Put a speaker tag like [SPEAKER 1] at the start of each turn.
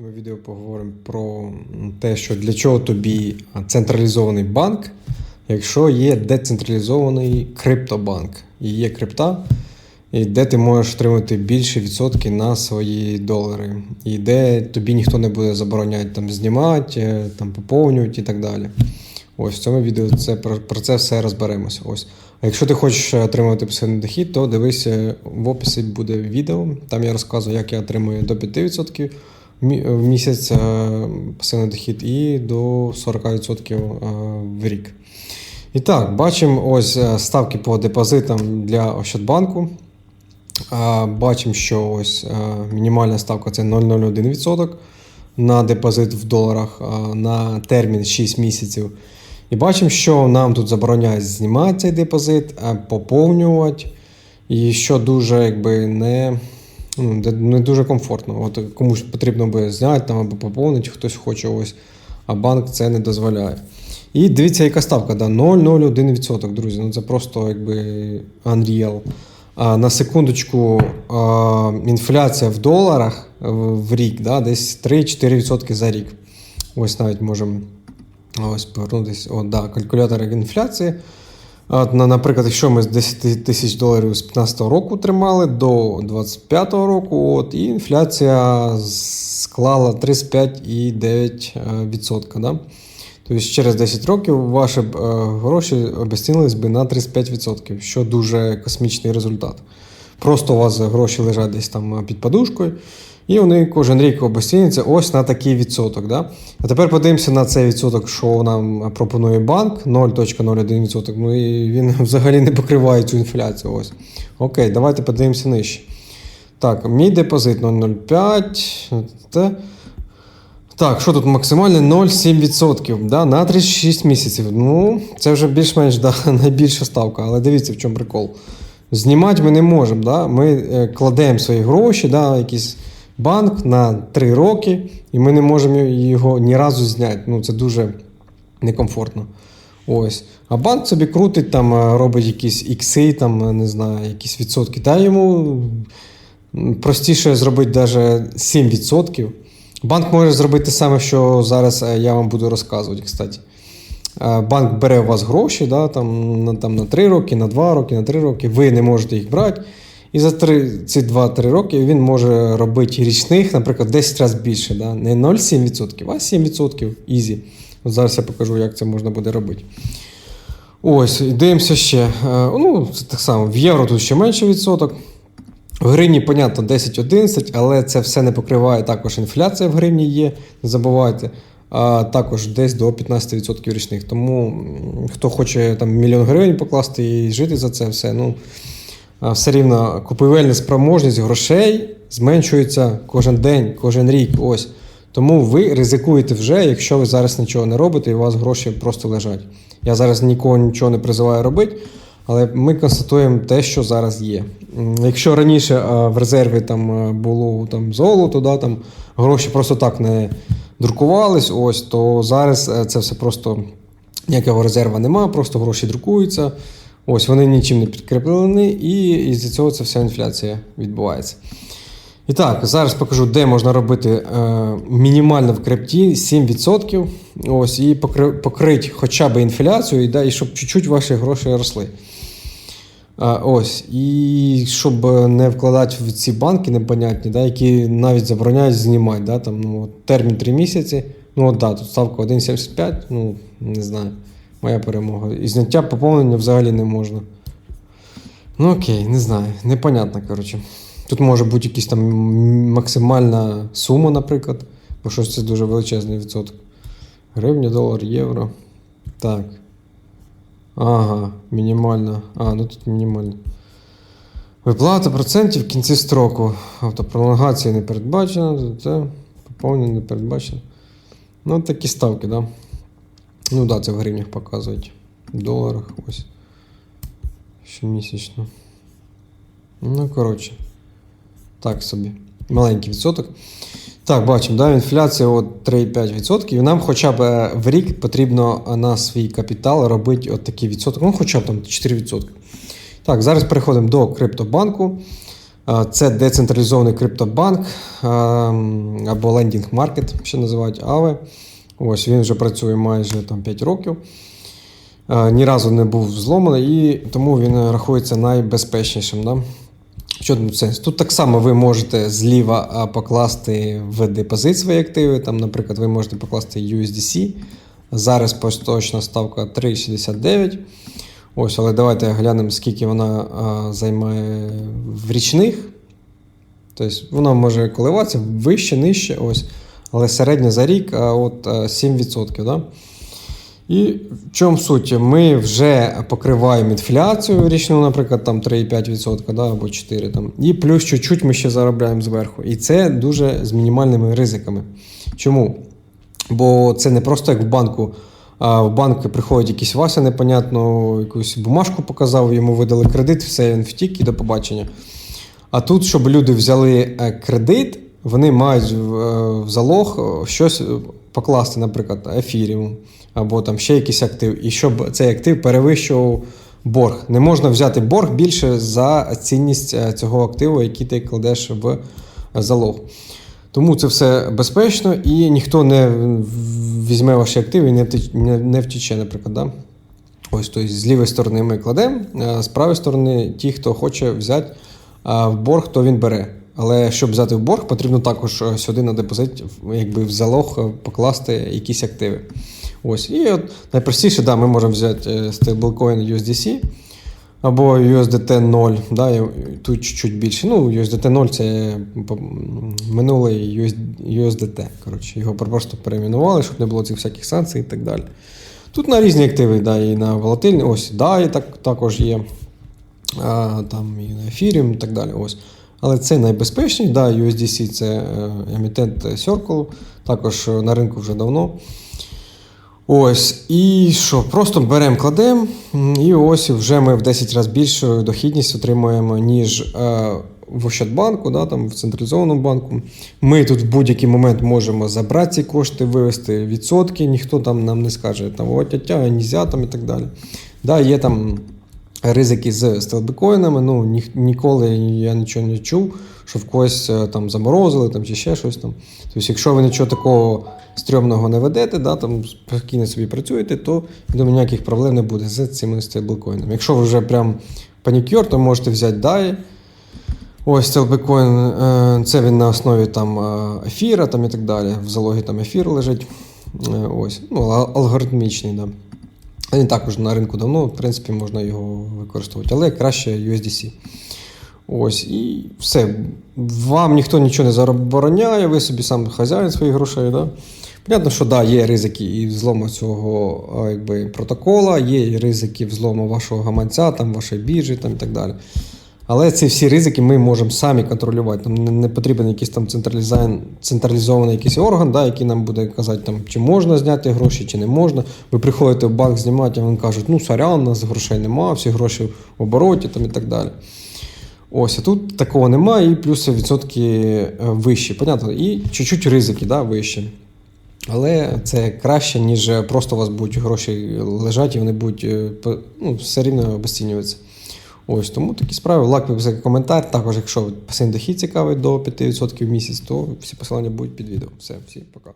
[SPEAKER 1] цьому відео поговоримо про те, що для чого тобі централізований банк, якщо є децентралізований криптобанк. І є крипта, і де ти можеш отримати більше відсотки на свої долари, і де тобі ніхто не буде забороняти там знімати, е, там поповнювати і так далі. Ось в цьому відео це про, це все розберемося. Ось. А якщо ти хочеш отримувати пасивний дохід, то дивись е, в описі буде відео. Там я розказую, як я отримую до 5% мі- в місяць е, пасивний дохід і до 40% е, в рік. І так, бачимо ось е, ставки по депозитам для Ощадбанку. Бачимо, що ось е, мінімальна ставка це 0,01% на депозит в доларах на термін 6 місяців. І бачимо, що нам тут забороняють знімати цей депозит, поповнювати. І що дуже якби не, ну, не дуже комфортно. От комусь потрібно би зняти там або поповнити, хтось хоче ось, а банк це не дозволяє. І дивіться, яка ставка, да, 0,01%, друзі. Ну це просто якби unreal. А, на секундочку, а, інфляція в доларах в рік, да, десь 3-4% за рік. Ось навіть можемо ось повернутися. О, да, калькулятор інфляції. Наприклад, якщо ми з 10 тисяч доларів з 15 року тримали до 25 року, от, і інфляція склала 35,9%. Да? Тобто через 10 років ваші е, гроші обесцінились би на 35%, що дуже космічний результат. Просто у вас гроші лежать десь там е, під подушкою, і вони кожен рік обесцінюються ось на такий відсоток. Да? А тепер подивимося на цей відсоток, що нам пропонує банк 0,01%. Ну і він взагалі не покриває цю інфляцію. Ось. Окей, давайте подивимося нижче. Так, мій депозит 0,05. Те. Так, що тут максимальне 0,7% да, на 36 місяців. Ну, це вже більш-менш да, найбільша ставка, але дивіться, в чому прикол. Знімати ми не можемо. Да? Ми е, кладемо свої гроші, да, якийсь банк на 3 роки, і ми не можемо його ні разу зняти. Ну, це дуже некомфортно. Ось. А банк собі крутить, там, е, робить якісь ікси, там, е, не знаю, якісь відсотки. Та йому простіше зробити навіть 7%. Банк може зробити саме, що зараз е, я вам буду розказувати, кстати. Банк бере у вас гроші да, там, на, там, на 3 роки, на 2 роки, на 3 роки, ви не можете їх брати. І за 3, ці 2-3 роки він може робити річних, наприклад, 10 разів більше. Да? Не 0,7%, а 7% ізі. От зараз я покажу, як це можна буде робити. Ось, дивимося ще. Е, Ну, це так само, в євро тут ще менше відсоток. В гривні, понятно, 10-11, але це все не покриває також інфляція в гривні є, не забувайте. А також десь до 15% річних. Тому хто хоче там мільйон гривень покласти і жити за це все, ну все рівно купівельна спроможність грошей зменшується кожен день, кожен рік. Ось. Тому ви ризикуєте вже, якщо ви зараз нічого не робите, і у вас гроші просто лежать. Я зараз нікого нічого не призиваю робити, але ми констатуємо те, що зараз є. Якщо раніше в резерві там було там золото, да, там гроші просто так не друкувались, ось, то зараз е, це все просто ніякого резерва немає, просто гроші друкуються. Ось вони нічим не підкріплені, і із-за цього ця вся інфляція відбувається. І так, зараз покажу, де можна робити е, мінімально в крипті 7%. Ось, і покри, покрити хоча б інфляцію, і, да, і щоб чуть-чуть ваші гроші росли. А, ось, і щоб не вкладати в ці банки непонятні, да, які навіть забороняють знімати. Да, там, ну, термін 3 місяці. Ну, от, да, тут ставка 1,75, ну, не знаю, моя перемога. І зняття поповнення взагалі не можна. Ну окей, не знаю, непонятно, коротше. Тут може бути якась там максимальна сума, наприклад, бо щось це дуже величезний відсоток. Гривня, долар, євро. Так. Ага, мінімальна. А, ну тут мінімальна. Виплата процентів в кінці строку. Автопролонгація не передбачена, це поповнення не передбачено. Ну, такі ставки, да? Ну да, це в гривнях показують. В доларах ось. Щомісячно. Ну, коротше. Так собі. Маленький відсоток. Так, бачимо, да, інфляція от 3,5%. І нам хоча б е, в рік потрібно на свій капітал робити от такий відсоток. Ну, хоча б там 4%. Так, зараз переходимо до криптобанку. Е, Це децентралізований криптобанк е, або лендінг маркет, ще називають АВЕ. Ось він вже працює майже там, 5 років. Е, Ні разу не був зломаний, і тому він рахується найбезпечнішим. Да? Що тут сенс? Тут так само ви можете зліва покласти в депозит свої активи. Там, наприклад, ви можете покласти USDC. Зараз поточна ставка 3,69. Ось, але давайте глянемо, скільки вона а, займає в річних. Тобто вона може коливатися вище, нижче, ось. Але середня за рік от, 7%. Да? І в чому суть? Ми вже покриваємо інфляцію річну, наприклад, там 3,5% да, або 4%. Там. І плюс чуть-чуть ми ще заробляємо зверху. І це дуже з мінімальними ризиками. Чому? Бо це не просто як в банку. А в банк приходить якийсь Вася, непонятно, якусь бумажку показав, йому видали кредит, все, він втік і до побачення. А тут, щоб люди взяли е, кредит, вони мають в е, в залог е, щось покласти, наприклад, ефіріум або там ще якийсь актив, і щоб цей актив перевищував борг. Не можна взяти борг більше за цінність е, цього активу, який ти кладеш в залог. Тому це все безпечно і ніхто не візьме ваші активи і не втече, не, втече, наприклад. Да? Ось тобто, з лівої сторони ми кладемо, а з правої сторони ті, хто хоче взяти в борг, то він бере. Але щоб взяти в борг, потрібно також е, сюди на депозит, якби в залог е, покласти якісь активи. Ось. І от найпростіше, да, ми можемо взяти стейблкоін USDC або USDT 0, да, тут чуть більше. Ну, USDT 0 це минулий USDT. Коротше, його просто перейменували, щоб не було цих всяких санкцій і так далі. Тут на різні активи, да, і на волатильні, ось DAI так, також є, а, там і на Ethereum і так далі. Ось. Але це найбезпечний, да, USDC це е, емітент Circle, також на ринку вже давно. Ось, і що? Просто беремо, кладемо, і ось вже ми в 10 разів більшу дохідність отримуємо, ніж е, в Ощадбанку, да, там, в централізованому банку. Ми тут в будь-який момент можемо забрати ці кошти, вивести відсотки, ніхто там нам не скаже, там, о, тятя, нізя там і так далі. Да, Є там ризики з стелбікоїнами, ну ні, ніколи я нічого не чув, що в когось е, там заморозили там, чи ще щось там. Тобто, якщо ви нічого такого стрьомного не ведете, да, там спокійно собі працюєте, то думаю, ніяких проблем не буде з цими стейблкоїнами. Якщо ви вже прям панікюр, то можете взяти DAI. Ось стейблкоін, е, це він на основі там е, ефіра там, і так далі. В залогі там ефір лежить. Ось, ну, алгоритмічний. Да. Він також на ринку давно, в принципі, можна його використовувати, але краще USDC. Ось, і все. Вам ніхто нічого не забороняє, ви собі сам хазяїн своїх грошей. Да? Понятно, що да, є ризики і взлому цього якби, протокола, є ризики взлому вашого гаманця, там, вашої біржі там, і так далі. Але ці всі ризики ми можемо самі контролювати. Нам не, потрібен якийсь там централізований якийсь орган, да, який нам буде казати, там, чи можна зняти гроші, чи не можна. Ви приходите в банк знімати, а вам кажуть, ну сорян, у нас грошей немає, всі гроші в обороті там, і так далі. Ось, а тут такого немає, і плюс відсотки вищі. Понятно, і чуть-чуть ризики да, вищі. Але це краще, ніж просто у вас будуть гроші лежати, і вони будуть ну, все рівно обесцінюватися. Ось тому такі справи. Лайк, підписати коментар. Також, якщо пасивний дохід цікавий до 5% в місяць, то всі посилання будуть під відео. Все, всі, пока.